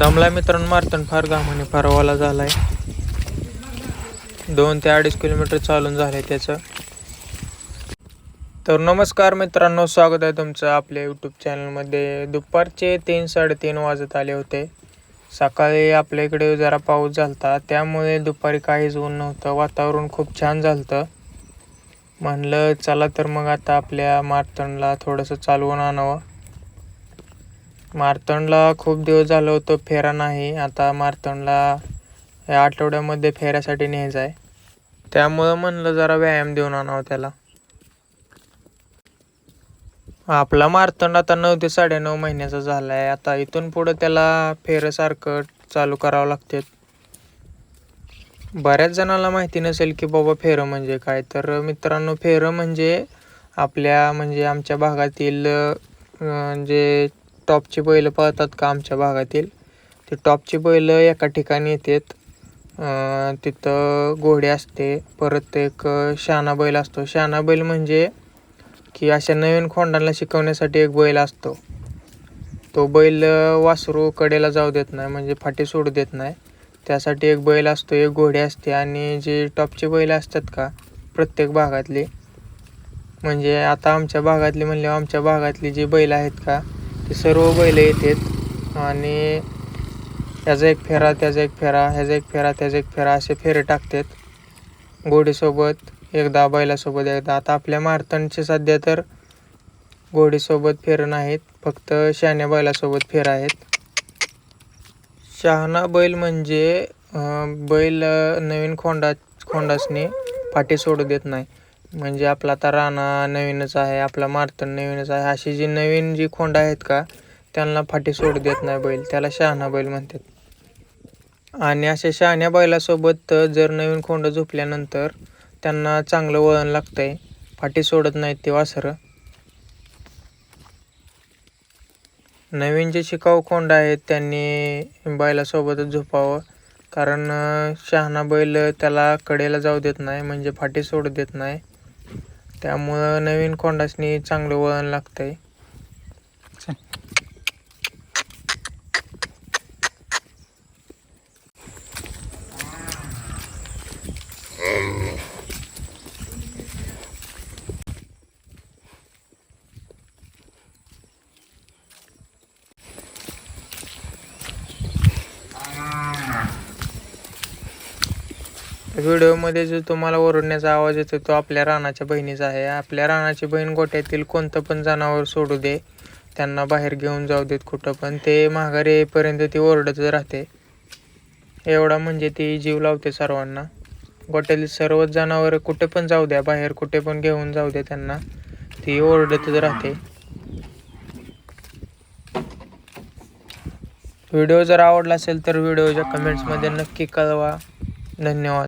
दमला मित्रांनो मारतण फार घामाने फारवाला आहे दोन ते अडीच किलोमीटर चालून झालंय त्याचं. तर नमस्कार मित्रांनो स्वागत आहे तुमचं आपल्या यूट्यूब चॅनलमध्ये दुपारचे तीन साडेतीन वाजत आले होते. सकाळी आपल्या इकडे जरा पाऊस झालता त्यामुळे दुपारी काहीच ऊन नव्हतं वातावरण खूप छान झालं म्हणलं चला तर मग आता आपल्या मारतणला थोडंसं चालवून आणावं. मारतणला खूप दिवस झालं होतं फेरा नाही. आता मारतणला या आठवड्यामध्ये फेऱ्यासाठी न्यायचं आहे. त्यामुळं म्हणलं जरा व्यायाम देऊन आणावं त्याला. आपला मारतंड आता नऊ ते साडेनऊ महिन्याचा झाला आहे आता इथून पुढं त्याला फेरसारखं चालू करावं लागते. बऱ्याच जणांना माहिती नसेल की बाबा फेरं म्हणजे काय? तर मित्रांनो फेरं म्हणजे आपल्या म्हणजे आमच्या भागातील जे टॉपची बैल पळतात का आमच्या भागातील? ते टॉपची बैल एका ठिकाणी येतात. तिथं घोडे असते. परत एक शहाणा बैल असतो. शहाणा बैल म्हणजे की अशा नवीन खोंडांना शिकवण्यासाठी एक बैल असतो. तो बैल वासरू कडेला जाऊ देत नाही म्हणजे फाटी सोडू देत नाही. त्यासाठी एक बैल असतो एक घोडे असते. आणि जे टॉपचे बैल असतात का प्रत्येक भागातले म्हणजे आता आमच्या भागातली म्हणल्यावर आमच्या भागातली जी बैल आहेत का ते सर्व बैल येतात. आणि ह्याचा एक फेरा त्याचा एक फेरा ह्याचा एक फेरा त्याचा एक फेरा असे फेरे टाकतात. घोडीसोबत एकदा बैलासोबत एकदा. आता आपल्या मारतणचे सध्या तर घोडीसोबत फेरं नाहीत. फक्त शहाण्या बैलासोबत फेरं आहेत. शहाणा बैल म्हणजे बैल नवीन खोंडा खोंडासनी पाठी सोडू देत नाही. म्हणजे आपला आता राणा नवीनच आहे आपला मारतण नवीनच आहे अशी जी नवीन जी खोंड आहेत का त्यांना फाटी सोडू देत नाही बैल त्याला शहाणा बैल म्हणतात. आणि अशा शहाण्या बैलासोबत जर नवीन खोंड झोपल्यानंतर त्यांना चांगलं वळण लागतंय फाटी सोडत नाहीत ते वासरं. नवीन जे शिकाऊ खोंड आहेत त्यांनी बैलासोबतच झोपावं कारण शहाणा बैल त्याला कडेला जाऊ देत नाही म्हणजे फाटी सोडू देत नाही. त्यामुळं नवीन खोंडासनी चांगलं वळण लागतंय. व्हिडिओमध्ये जो तुम्हाला ओरडण्याचा आवाज येतो तो आपल्या रानाच्या बहिणीचा आहे. आपल्या रानाची बहीण गोट्यातील कोणतं पण जनावर सोडू दे. त्यांना बाहेर घेऊन जाऊ देत कुठं पण. ते माघारी येईपर्यंत ती ओरडतच राहते. एवढा म्हणजे ती जीव लावते सर्वांना. गोट्यातील सर्वच जनावर कुठे पण जाऊ द्या बाहेर कुठे पण घेऊन जाऊ द्या त्यांना. ती ओरडतच राहते. व्हिडिओ जर आवडला असेल तर व्हिडिओच्या कमेंट्समध्ये नक्की कळवा. धन्यवाद.